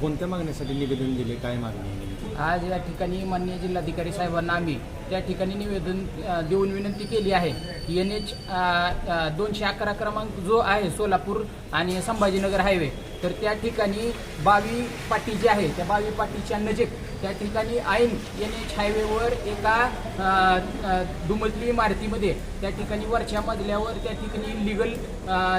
कोणत्या मागण्यासाठी निवेदन दिले काय मागणी आहे नेमकी? आज या ठिकाणी माननीय जिल्हाधिकारी साहेबांना आम्ही त्या ठिकाणी निवेदन अ, देऊन विनंती केली आहे की एन एच दोनशे अकरा क्रमांक जो आहे सोलापूर आणि संभाजीनगर हायवे तर त्या ठिकाणी बावी पाटी जी आहे त्या बावी पाटीच्या नजीक त्या ठिकाणी ऐन एन एच हायवेवर एका दुमजली इमारतीमध्ये त्या ठिकाणी वरच्या मजल्यावर त्या ठिकाणी लिगल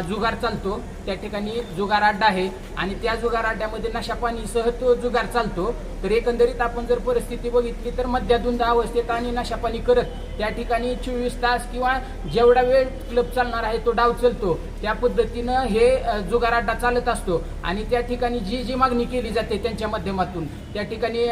जुगार चालतो. त्या ठिकाणी जुगार अड्डा आहे आणि त्या जुगार अड्ड्यामध्ये नशापाणीसह तो जुगार चालतो. तर एकंदरीत आपण जर परिस्थिती बघितली तर मध्याधुंद अवस्थेत आणि नशापाणी करत त्या ठिकाणी चोवीस तास किंवा जेवढा वेळ क्लब चालणार आहे तो डाव चालतो. त्या पद्धतीनं हे जुगार अड्डा चालत असतो. आणि त्या ठिकाणी जी जी मागणी केली जाते त्यांच्या माध्यमातून त्या ठिकाणी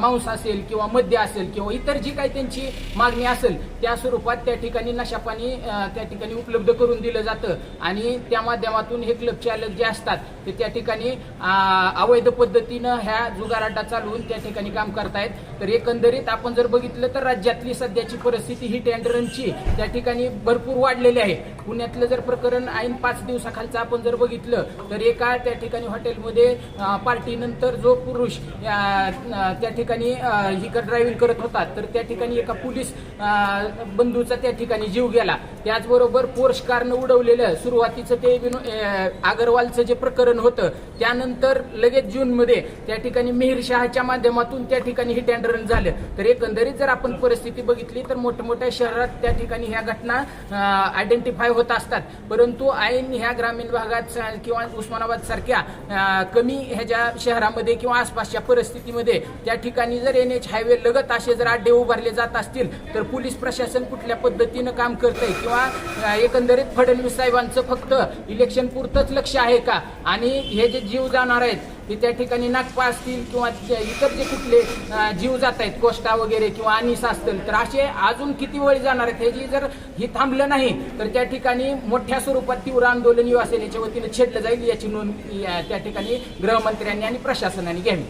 मांस असेल किंवा मद्य असेल किंवा इतर जी काही त्यांची मागणी असेल त्या स्वरूपात त्या ठिकाणी नशापाणी त्या ठिकाणी उपलब्ध करून दिलं जातं. आणि त्या माध्यमातून हे क्लब चालक जे असतात ते त्या ठिकाणी अवैध पद्धतीनं ह्या जुगार चालवून त्या ठिकाणी काम करतायत. तर एकंदरीत आपण जर बघितलं तर राज्यातली सध्याची परिस्थिती ही टेंडरांची त्या ठिकाणी भरपूर वाढलेली आहे. पुण्यातलं जर प्रकरण ऐन पाच दिवसाखालचं आपण जर बघितलं तर एका त्या ठिकाणी हॉटेलमध्ये पार्टीनंतर जो पुरुष त्या ठिकाणी अ, ही ड्रायव्हिंग करत होता तर त्या ठिकाणी एका पोलीस बंधूचा त्या ठिकाणी जीव गेला. त्याचबरोबर पोर्श कारनं उडवलेलं सुरुवातीचं ते विनो अगरवालचं जे प्रकरण होतं त्यानंतर लगेच जूनमध्ये त्या ठिकाणी मिहीर शहाच्या माध्यमातून त्या ठिकाणी हे टेंडरन झालं. तर एकंदरीत जर आपण परिस्थिती बघितली तर मोठमोठ्या शहरात त्या ठिकाणी ह्या घटना आयडेंटिफाय होत असतात. परंतु ऐन ह्या ग्रामीण भागात स- किंवा उस्मानाबाद सारख्या कमी ह्याच्या शहरामध्ये किंवा आसपासच्या परिस्थितीमध्ये त्या ठिकाणी जर एन एच हायवे लगत असे जर अड्डे उभारले जात असतील तर पोलीस प्रशासन कुठल्या पद्धतीनं काम करतंय? किंवा एकंदरीत फडणवीस साहेबांचं फक्त इलेक्शन पुरतंच लक्ष आहे का? आणि हे जे जीव जाणार आहेत की त्या ठिकाणी नागपा असतील किंवा इतर जे कुठले जीव जात आहेत कोष्टा वगैरे किंवा अनिस असतील तर असे अजून किती वेळ जाणार आहेत ह्याची जर हे थांबलं नाही तर त्या ठिकाणी मोठ्या स्वरूपात तीव्र आंदोलन युवा सेनेच्या छेडलं जाईल याची नोंद त्या ठिकाणी गृहमंत्र्यांनी आणि प्रशासनाने घ्यावी.